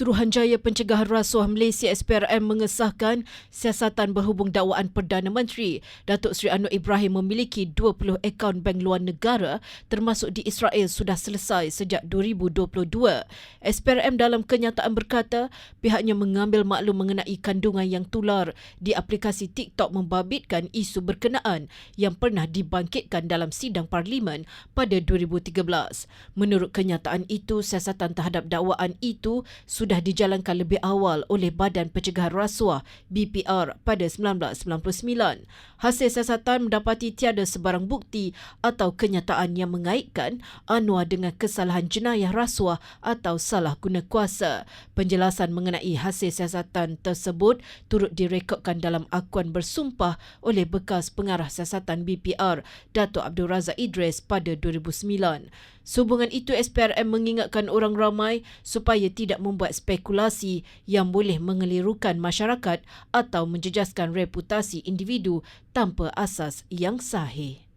Suruhanjaya Pencegahan Rasuah Malaysia SPRM mengesahkan siasatan berhubung dakwaan Perdana Menteri Datuk Seri Anwar Ibrahim memiliki 20 akaun bank luar negara termasuk di Israel sudah selesai sejak 2022. SPRM dalam kenyataan berkata pihaknya mengambil maklum mengenai kandungan yang tular di aplikasi TikTok membabitkan isu berkenaan yang pernah dibangkitkan dalam sidang parlimen pada 2013. Menurut kenyataan itu, siasatan terhadap dakwaan itu sudah dijalankan lebih awal oleh Badan Pencegahan Rasuah BPR pada 1999. Hasil siasatan mendapati tiada sebarang bukti atau kenyataan yang mengaitkan Anwar dengan kesalahan jenayah rasuah atau salah guna kuasa. Penjelasan mengenai hasil siasatan tersebut turut direkodkan dalam akuan bersumpah oleh bekas pengarah siasatan BPR Datuk Abdul Razak Idris pada 2009. Sehubungan itu SPRM mengingatkan orang ramai supaya tidak membuat spekulasi yang boleh mengelirukan masyarakat atau menjejaskan reputasi individu tanpa asas yang sahih.